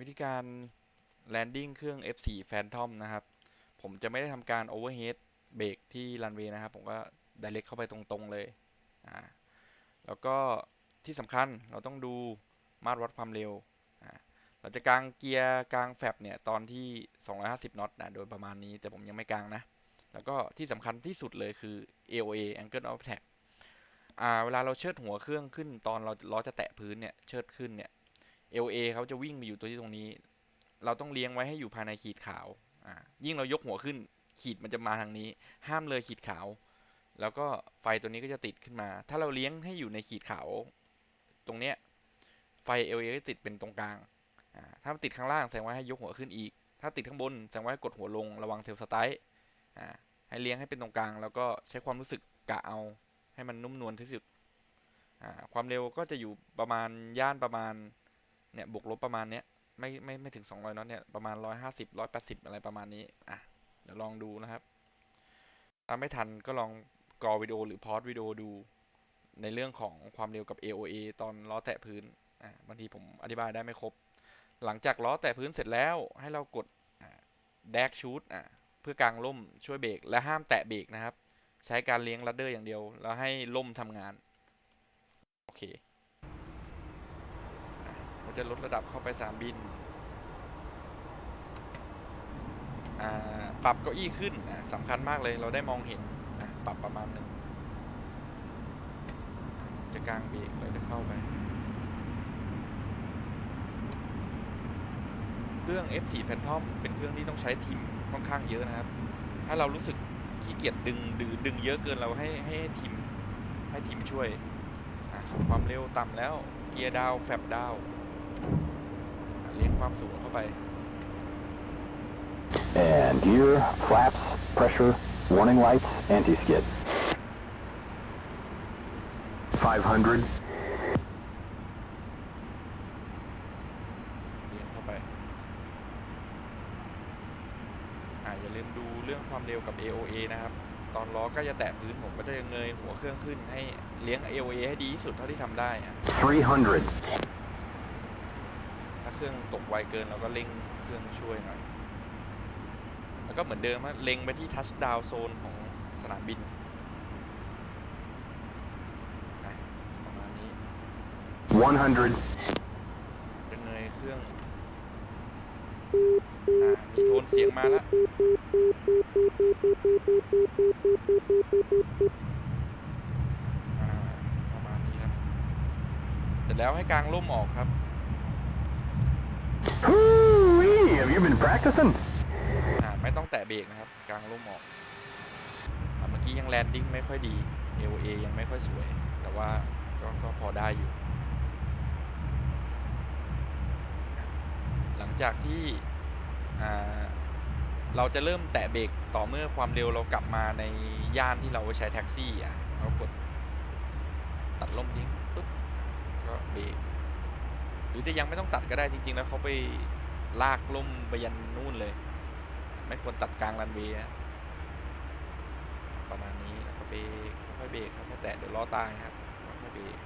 วิธีการ landing เครื่อง F4 Phantom นะครับ ผมจะไม่ได้ทำการ overhead เบรกที่รันเวย์นะครับ ผมก็ direct เข้าไปตรงๆเลยอ่าแล้วก็ที่สำคัญเราต้องดูมาตรวัดความเร็วอ่าเราจะกางเกียร์กางแฟบเนี่ยตอนที่ 250น็อตนะโดยประมาณนี้แต่ผมยังไม่กางนะ แล้วก็ที่สำคัญที่สุดเลยคือ AOA Angle of Attack อ่าเวลาเราเชิดหัวเครื่องขึ้นตอนเราล้อจะแตะพื้นเนี่ยเชิดขึ้นเนี่ย LA เขาจะวิ่งมาอยู่ตัวที่ตรงนี้ เราต้องเลี้ยงไว้ให้อยู่ภายในขีดขาวอ่ายิ่งเรายกหัวขึ้น ขีดมันจะมาทางนี้ ห้ามเลยขีดขาว แล้วก็ไฟตัวนี้ก็จะติดขึ้นมา ถ้าเราเลี้ยงให้อยู่ในขีดขาว ตรงเนี้ยไฟ LA ก็ติดเป็นตรงกลางอ่าถ้ามันติดข้างล่างแสดงว่าให้ยกหัวขึ้นอีก ถ้าติดข้างบนแสดงว่าให้กดหัวลงระวังเซลล์สไตล์อ่าให้เลี้ยงให้เป็นตรงกลาง แล้วก็ใช้ความรู้สึกกะเอาให้มันนุ่มนวลที่สุดอ่าความเร็วก็จะอยู่ประมาณย่านประมาณ เนี่ยบวกลบประมาณเนี้ยไม่ไม่ไม่ถึง 200น็อตเนี่ยประมาณ 150 180 อะไรประมาณนี้อะเดี๋ยวลองดูนะครับถ้าไม่ทันก็ลองกอวิดีโอหรือพอดวิดีโอดูในเรื่องของความเร็วกับ AOA ตอนล้อแตะพื้นอ่าบางทีผมอธิบายได้ไม่ครบ หลังจากล้อแตะพื้นเสร็จแล้วให้เรากดแดกชูดอ่าเพื่อกางล่มช่วยเบรกและห้ามแตะเบรกนะครับ ใช้การเลี้ยงลัดเดอร์อย่างเดียว แล้วให้ล่มทำงาน โอเค จะลดระดับเข้าไปสนามบิน ปรับเก้าอี้ขึ้นสำคัญมากเลยเราได้มองเห็นปรับประมาณหนึ่งจะกลางเบรกเราจะเข้าไป เครื่อง F4 Phantom เป็นเครื่องที่ต้องใช้ทีมค่อนข้างเยอะนะครับ ถ้าเรารู้สึกขี้เกียจดึงดึงดึงเยอะเกินเราให้ให้ทีมให้ทีมช่วย ความเร็วต่ำแล้ว เกียร์ดาว แฟบดาว ความสูงเข้าไป And gear, flaps, pressure, warning lights, anti-skid. 500, เลี้ยงเข้าไปอ่าอย่าลืมดูเรื่องความเร็วกับ AOA นะครับ ตอนล้อใก็จะแตะพื้นผมก็จะเงยหัวเครื่องขึ้นให้เลี้ยง AOA ให้ดีที่สุดเท่าที่ทำได้อะ 300, ถ้า เครื่องตกไวเกินเราก็เร่งเครื่องช่วยหน่อย แล้วก็เหมือนเดิมฮะเล็งไปที่ทัชดาวโซนของสนามบินอะประมาณนี้ 100, จะเงยเครื่องอ่ามีโทนเสียงมาแล้วอ่าประมาณนี้ครับ เสร็จแล้วให้กางร่มออกครับ Hoo-wee! Have you been practicing? อ่าไม่ต้องแตะเบรกนะครับ กลางร่มออกอ่าเมื่อกี้ยังแลนดิ้งไม่ค่อยดี LA ยังไม่ค่อยสวย แต่ว่าก็ก็พอได้อยู่ หลังจากที่อ่าเราจะเริ่มแตะเบรกต่อเมื่อความเร็วเรากลับมาในย่านที่เราใช้แท็กซี่อะเรากดตัดลมทิ้งปุ๊บแล้วก็เบรก หรือจะยังไม่ต้องตัดก็ได้จริง ๆ แล้วเขาไปลากล่มไปยันนู่นเลย ไม่ควรตัดกลางรันเวย์ประมาณนี้แล้วก็เบรกค่อยๆเบรกค่อยๆแตะเดี๋ยวล้อตายครับค่อยๆเบรก